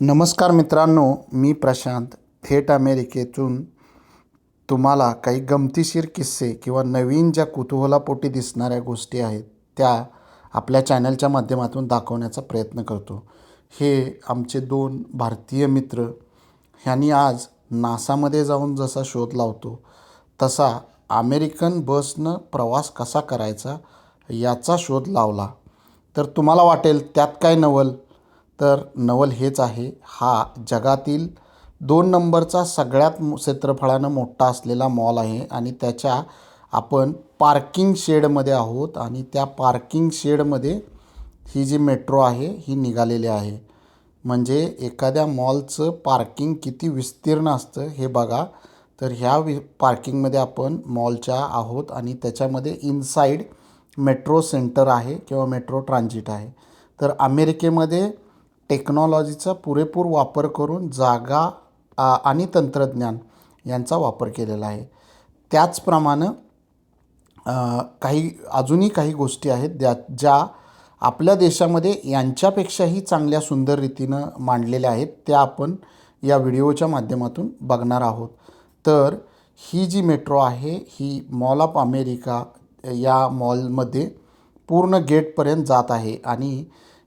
नमस्कार मित्रांनो मी प्रशांत. थेट अमेरिकेतून तुम्हाला काही गमतीशीर किस्से किंवा नवीन ज्या कुतूहलापोटी दिसणाऱ्या गोष्टी आहेत त्या आपल्या चॅनलच्या माध्यमातून दाखवण्याचा प्रयत्न करतो. हे आमचे दोन भारतीय मित्र ह्यांनी आज नासामध्ये जाऊन जसा शोध लावतो तसा अमेरिकन बसनं प्रवास कसा करायचा याचा शोध लावला. तर तुम्हाला वाटेल त्यात काय नवल? तर नवल हेच आहे. हा जगातील दोन नंबरचा सगळ्यात क्षेत्रफळानं मोठा असलेला मॉल आहे आणि त्याच्या आपण पार्किंग शेडमध्ये आहोत आणि त्या पार्किंग शेडमध्ये ही जी मेट्रो आहे ही निघालेली आहे. म्हणजे एखाद्या मॉलचं पार्किंग किती विस्तीर्ण असतं हे बघा. तर ह्या वि पार्किंगमध्ये आपण मॉलच्या आहोत आणि त्याच्यामध्ये इनसाईड मेट्रो सेंटर आहे किंवा मेट्रो ट्रान्झिट आहे. तर अमेरिकेमध्ये टेक्नॉलॉजीचा पुरेपूर वापर करून जागा आणि तंत्रज्ञान यांचा वापर केलेला आहे. त्याचप्रमाणे काही अजूनही काही गोष्टी आहेत ज्या ज्या आपल्या देशामध्ये यांच्यापेक्षाही चांगल्या सुंदर रीतीनं मांडलेल्या आहेत त्या आपण या व्हिडिओच्या माध्यमातून बघणार आहोत. तर ही जी मेट्रो आहे ही मॉल ऑफ अमेरिका या मॉलमध्ये पूर्ण गेटपर्यंत जात आहे आणि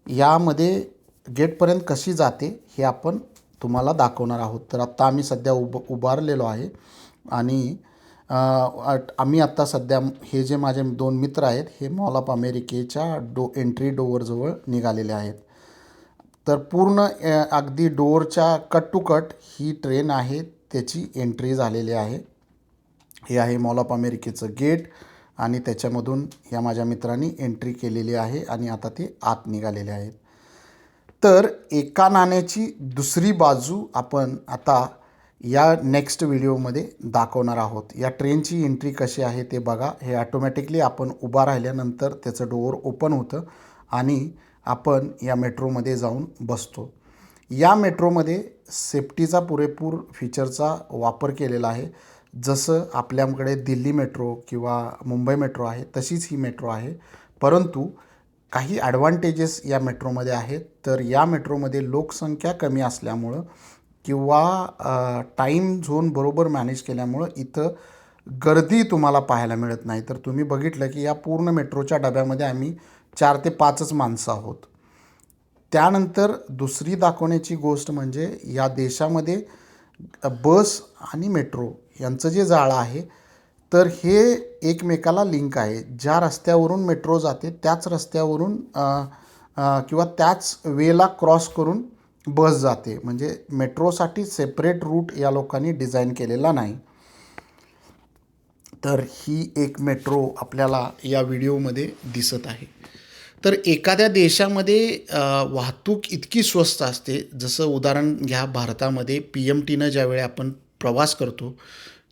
यामध्ये गेटपर्यंत कशी जाते हे आपण तुम्हाला दाखवणार आहोत. तर आत्ता आम्ही सध्या उभ उभारलेलो आहे. आणि आम्ही आत्ता सध्या हे जे माझे दोन मित्र आहेत हे मॉल ऑफ अमेरिकेच्या डो एंट्री डोअरजवळ निघालेले आहेत. तर पूर्ण अगदी डोअरच्या कट टू कट ही ट्रेन आहे त्याची एंट्री झालेली आहे. हे आहे मॉल ऑफ अमेरिकेचं गेट आणि त्याच्यामधून या माझ्या मित्रांनी एंट्री केलेली आहे आणि आता ते आत निघालेले आहेत. तर एका नाण्याची दुसरी बाजू आपण आता या नेक्स्ट व्हिडिओमध्ये दाखवणार आहोत. या ट्रेनची एंट्री कशी आहे ते बघा. हे ॲटोमॅटिकली आपण उभा राहिल्यानंतर त्याचं डोअर ओपन होतं आणि आपण या मेट्रोमध्ये जाऊन बसतो. या मेट्रोमध्ये सेफ्टीचा पुरेपूर फीचरचा वापर केलेला आहे. जसं आपल्याकडे दिल्ली मेट्रो किंवा मुंबई मेट्रो आहे तशीच ही मेट्रो आहे. परंतु काही ॲडव्हान्टेजेस या मेट्रोमध्ये आहेत. तर या मेट्रोमध्ये लोकसंख्या कमी असल्यामुळं किंवा टाईम झोन बरोबर मॅनेज केल्यामुळं इथं गर्दी तुम्हाला पाहायला मिळत नाही. तर तुम्ही बघितलं की या पूर्ण मेट्रोच्या डब्यामध्ये आम्ही चार ते पाचच माणसं आहोत. त्यानंतर दुसरी दाखवण्याची गोष्ट म्हणजे या देशामध्ये बस आणि मेट्रो यांचं जे जाळं आहे तर हे एकमेकाला लिंक आहे. ज्या रस्त्यावरून मेट्रो जाते त्याच रस्त्यावरून किंवा त्याच वेला क्रॉस करून बस जाते. म्हणजे मेट्रोसाठी सेपरेट रूट या लोकांनी डिझाईन केलेला नाही. तर ही एक मेट्रो आपल्याला या व्हिडिओमध्ये दिसत आहे. तर एखाद्या देशामध्ये वाहतूक इतकी स्वस्त असते. जसं उदाहरण घ्या भारतामध्ये पी एम टीनं ज्यावेळी आपण प्रवास करतो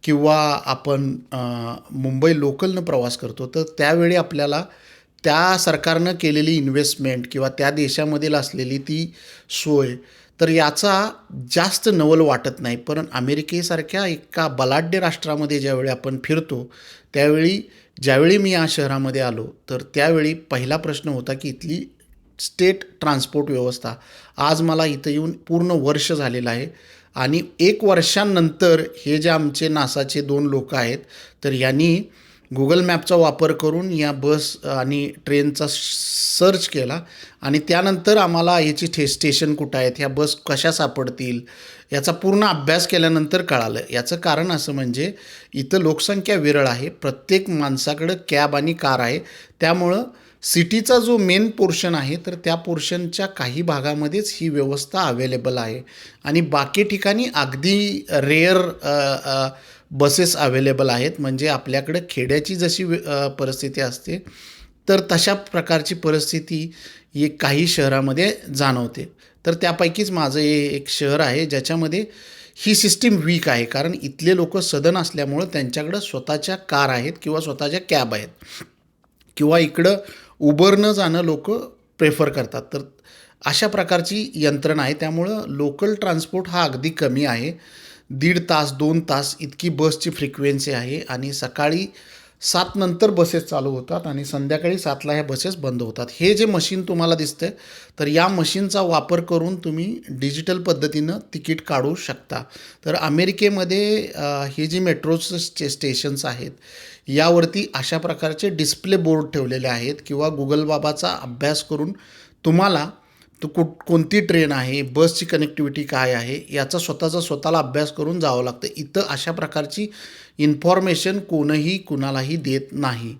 किंवा आपण मुंबई लोकलनं प्रवास करतो तर त्यावेळी आपल्याला त्या सरकारनं केलेली इन्व्हेस्टमेंट किंवा त्या देशामधील असलेली ती सोय तर याचा जास्त नवल वाटत नाही. पण अमेरिकेसारख्या एका बलाढ्य राष्ट्रामध्ये ज्यावेळी आपण फिरतो त्यावेळी ज्यावेळी मी या शहरामध्ये आलो तर त्यावेळी पहिला प्रश्न होता की इथली स्टेट ट्रान्सपोर्ट व्यवस्था आज मला इथं येऊन पूर्ण वर्ष झालेलं आहे. आणि एक वर्षांनंतर हे जे आमचे नासाचे दोन लोक आहेत तर यांनी गुगल मॅपचा वापर करून या बस आणि ट्रेनचा सर्च केला आणि त्यानंतर आम्हाला याची ठे स्टेशन कुठं आहेत ह्या बस कशा सापडतील याचा पूर्ण अभ्यास केल्यानंतर कळालं. याचं कारण असं म्हणजे इथं लोकसंख्या विरळ आहे प्रत्येक माणसाकडं कॅब आणि कार आहे त्यामुळं सिटीचा जो मेन पोर्शन आहे तर त्या पोर्शनच्या काही भागामध्येच ही व्यवस्था अवेलेबल आहे. आणि बाकी ठिकाणी अगदी रेअर बसेस अवेलेबल आहेत. म्हणजे आपल्याकडं खेड्याची जशी परिस्थिती असते तर तशा प्रकारची परिस्थिती ही काही शहरामध्ये जाणवते. तर त्यापैकीच माझं हे एक शहर आहे ज्याच्यामध्ये ही सिस्टीम वीक आहे. कारण इथले लोक सदन असल्यामुळं त्यांच्याकडं स्वतःच्या कार आहेत किंवा स्वतःच्या कॅब आहेत. किंवा इकडं उबरनं जाणं लोक प्रेफर करतात. तर अशा प्रकारची यंत्रणा आहे. त्यामुळं लोकल ट्रान्सपोर्ट हा अगदी कमी आहे. दीड तास दोन तास इतकी बसची फ्रिक्वेन्सी आहे. आणि सकाळी सात नंतर बसेस चालू होतात आणि संध्याकाळी सातला ह्या बसेस बंद होतात. हे जे मशीन तुम्हाला दिसतंय तर या मशीनचा वापर करून तुम्ही डिजिटल पद्धतीनं तिकीट काढू शकता. तर अमेरिकेमध्ये हे जी मेट्रोचे स्टेशन्स आहेत यावरती अशा प्रकारचे डिस्प्ले बोर्ड ठेवलेले आहेत किंवा गुगल बाबाचा अभ्यास करून तुम्हाला तो कुठ कोणती ट्रेन आहे? बसची कनेक्टिव्हिटी काय आहे? याचा स्वतःचा स्वतःला अभ्यास करून जावं लागतं. इथं अशा प्रकारची इन्फॉर्मेशन कोणही कुणालाही देत नाही.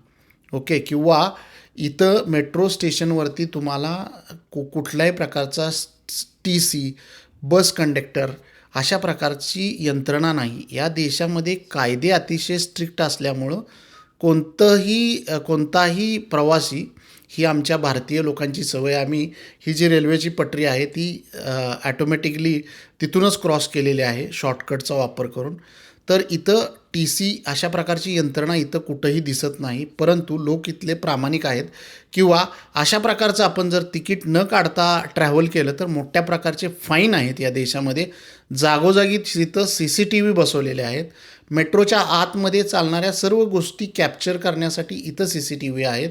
ओके किंवा इथं मेट्रो स्टेशनवरती तुम्हाला कु कुठल्याही प्रकारचा टी सी बस कंडक्टर अशा प्रकारची यंत्रणा नाही. या देशामध्ये कायदे अतिशय स्ट्रिक्ट असल्यामुळं कोणतंही कोणताही प्रवासी ही आमच्या भारतीय लोकांची सवय. आम्ही ही जी रेल्वेची पटरी आहे ती ॲटोमॅटिकली तिथूनच क्रॉस केलेली आहे शॉर्टकटचा वापर करून. तर इथं टी सी अशा प्रकारची यंत्रणा इथं कुठंही दिसत नाही. परंतु लोक इथले प्रामाणिक आहेत किंवा अशा प्रकारचं आपण जर तिकीट न काढता ट्रॅव्हल केलं तर मोठ्या प्रकारचे फाईन आहेत या देशामध्ये. जागोजागी तिथं सी सी टी व्ही बसवलेले आहेत. मेट्रोच्या आतमध्ये चालणाऱ्या सर्व गोष्टी कॅप्चर करण्यासाठी इथं सी सी टी व्ही आहेत.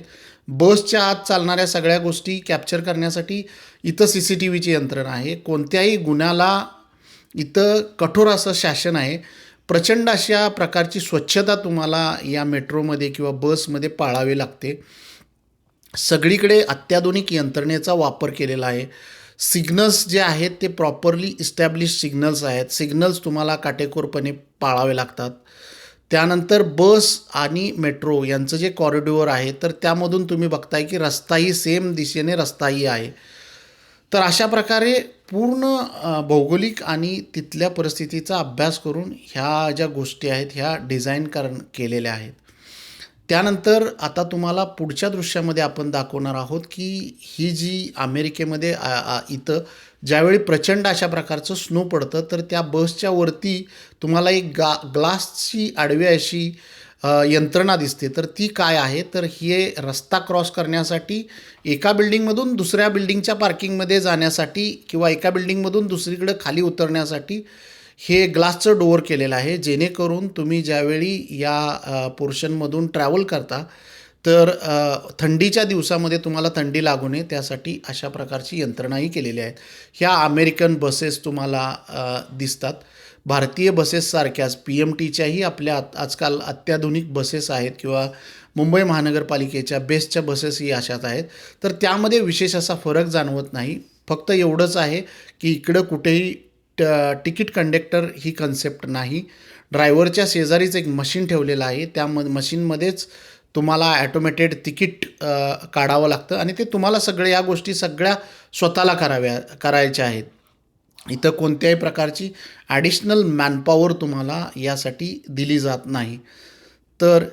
बसच्या आत चालणाऱ्या सगळ्या गोष्टी कॅप्चर करण्यासाठी इथं सी सी टी व्हीची यंत्रणा आहे. कोणत्याही गुन्ह्याला इथं कठोर असं शासन आहे. प्रचंड अशा प्रकारची स्वच्छता तुम्हाला या मेट्रोमध्ये किंवा बसमध्ये पाळावी लागते. सगळीकडे अत्याधुनिक यंत्रणेचा वापर केलेला आहे. सिग्नल्स जे आहेत ते प्रॉपरली इस्टॅब्लिश सिग्नल्स आहेत. सिग्नल्स तुम्हाला काटेकोरपणे पाळावे लागतात. त्यानंतर बस आणि मेट्रो यांचं जे कॉरिडॉर आहे तर त्यामधून तुम्ही बघताय की रस्ताही सेम दिशेने रस्ताही आहे. तर अशा प्रकारे पूर्ण भौगोलिक आणि तिथल्या परिस्थितीचा अभ्यास करून ह्या ज्या गोष्टी आहेत ह्या डिझाईन कर केलेल्या आहेत. त्यानंतर आता तुम्हाला पुढच्या दृश्यामध्ये आपण दाखवणार आहोत की ही जी अमेरिकेमध्ये आ, इथं ज्यावेळी प्रचंड अशा प्रकारचं स्नो पडतं तर त्या बसच्या वरती तुम्हाला एक गा ग्लासची आडवी अशी यंत्रणा दिसते. तर ती काय आहे? तर हे रस्ता क्रॉस करण्यासाठी एका बिल्डिंगमधून दुसऱ्या बिल्डिंगच्या पार्किंगमध्ये जाण्यासाठी किंवा एका बिल्डिंगमधून दुसरीकडे खाली उतरण्यासाठी हे ग्लासचं डोअर केलेलं आहे. जेणेकरून तुम्ही ज्यावेळी या पोर्शनमधून ट्रॅव्हल करता तर थंडीच्या दिवसामध्ये तुम्हाला थंडी लागू नये. त्यासाठी अशा प्रकारची यंत्रणाही केलेली आहेत. ह्या अमेरिकन बसेस तुम्हाला दिसतात. भारतीय बसेससारख्याच पी एम टीच्याही आपल्या आत- आजकाल अत्याधुनिक बसेस आहेत किंवा मुंबई महानगरपालिकेच्या बेस्टच्या बसेसही अशाच आहेत. तर त्यामध्ये विशेष असा फरक जाणवत नाही. फक्त एवढंच आहे की इकडं कुठेही ट तिकीट कंडक्टर ही कन्सेप्ट नाही. ड्रायव्हरच्या शेजारीच एक मशीन ठेवलेलं आहे. त्या म मशीनमध्येच तुम्हाला ॲटोमॅटेड तिकीट काढावं लागतं आणि ते तुम्हाला सगळ्या या गोष्टी सगळ्या स्वतःला कराव्या करायच्या आहेत. इथं कोणत्याही प्रकारची ॲडिशनल मॅनपॉवर तुम्हाला यासाठी दिली जात नाही. तर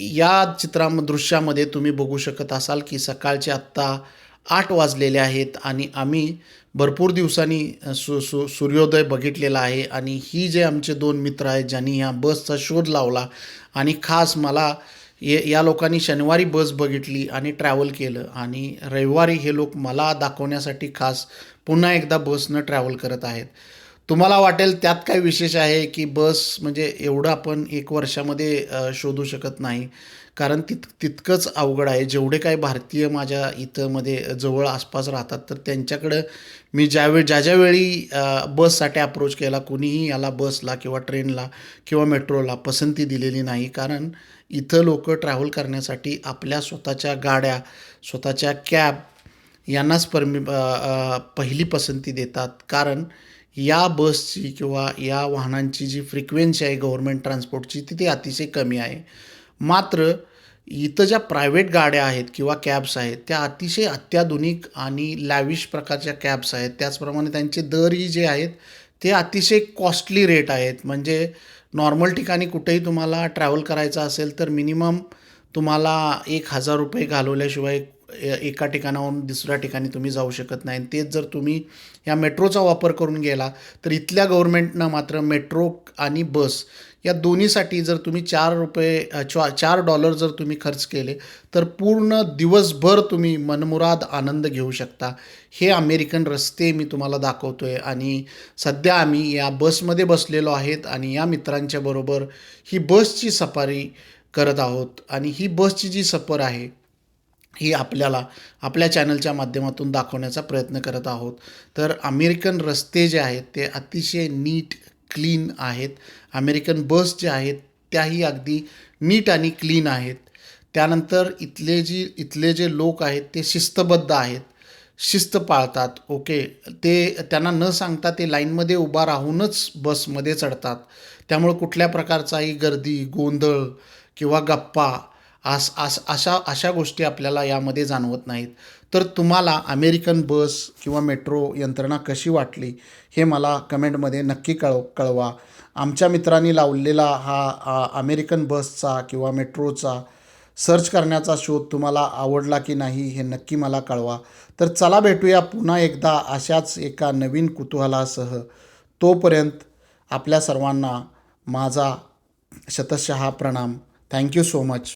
या चित्राम दृश्यामध्ये तुम्ही बघू शकत असाल की सकाळचे आत्ता आठ वाजलेले आहेत आणि आम्ही भरपूर दिवसांनी सु सु सूर्योदय बघितलेला आहे आणि ही जे आमचे दोन मित्र आहेत ज्यांनी ह्या बसचा शोध लावला आणि खास मला ये या लोकांनी शनिवारी बस बघितली आणि ट्रॅव्हल केलं आणि रविवारी हे लोक मला दाखवण्यासाठी खास पुन्हा एकदा बसनं ट्रॅव्हल करत आहेत. तुम्हाला वाटेल त्यात काय विशेष आहे की बस म्हणजे एवढं आपण एक वर्षामध्ये शोधू शकत नाही. कारण तित तितकंच अवघड आहे. जेवढे काय भारतीय माझ्या इथं मध्ये जवळ आसपास राहतात तर त्यांच्याकडं मी ज्यावेळी ज्या ज्यावेळी बससाठी अप्रोच केला कुणीही याला बसला किंवा ट्रेनला किंवा मेट्रोला पसंती दिलेली नाही. कारण इथं लोक ट्रॅव्हल करण्यासाठी आपल्या स्वतःच्या गाड्या स्वतःच्या कॅब यांनाच परमि पहिली पसंती देतात. कारण या बसची किंवा या वाहनांची जी फ्रिक्वेन्सी आहे गव्हर्मेंट ट्रान्सपोर्टची ती ती अतिशय कमी आहे. मात्र इथं ज्या प्रायव्हेट गाड्या आहेत किंवा कॅब्स आहेत त्या अतिशय अत्याधुनिक आणि लॅविश प्रकारच्या कॅब्स आहेत. त्याचप्रमाणे त्यांचे दरही जे आहेत ते अतिशय कॉस्टली रेट आहेत. म्हणजे नॉर्मल ठिकाणी कुठेही तुम्हाला ट्रॅव्हल करायचं असेल तर मिनिमम तुम्हाला एक हजार रुपये घालवल्याशिवाय एका ठिकाणाहून दुसऱ्या ठिकाणी तुम्ही जाऊ शकत नाही. आणि तेच जर तुम्ही या मेट्रोचा वापर करून गेला तर इथल्या गव्हर्मेंटनं मात्र मेट्रो आणि बस या दोन्हीसाठी जर तुम्ही चार रुपये चार डॉलर जर तुम्ही खर्च केले तर पूर्ण दिवसभर तुम्ही मनमुराद आनंद घेऊ शकता. हे अमेरिकन रस्ते मी तुम्हाला दाखवतो आहे आणि सध्या आम्ही या बसमध्ये बसलेलो आहेत आणि या मित्रांच्या बरोबर ही बसची सफारी करत आहोत. आणि ही बसची जी सफर आहे ही आपल्याला आपल्या चॅनलच्या माध्यमातून दाखवण्याचा प्रयत्न करत आहोत. तर अमेरिकन रस्ते जे आहेत ते अतिशय नीट क्लीन आहेत. अमेरिकन बस जे आहेत त्याही अगदी नीट आणि क्लीन आहेत. त्यानंतर इथले जी इथले जे लोक आहेत ते शिस्तबद्ध आहेत. शिस्त पाळतात ओके. ते त्यांना न सांगता ते लाईनमध्ये उभा राहूनच बसमध्ये चढतात. त्यामुळं कुठल्या प्रकारचाही गर्दी गोंधळ किंवा गप्पा आस आस अशा अशा गोष्टी आपल्याला यामध्ये जाणवत नाहीत. तर तुम्हाला अमेरिकन बस किंवा मेट्रो यंत्रणा कशी वाटली हे मला कमेंटमध्ये नक्की कळव कळवा. आमच्या मित्रांनी लावलेला हा अमेरिकन बसचा किंवा मेट्रोचा सर्च करण्याचा शोध तुम्हाला आवडला की नाही हे नक्की मला कळवा. तर चला भेटूया पुन्हा एकदा अशाच एका नवीन कुतूहलासह. तोपर्यंत आपल्या सर्वांना माझा शतशहा प्रणाम. Thank you so much.